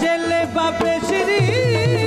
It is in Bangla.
জেলে বাপে শ্রী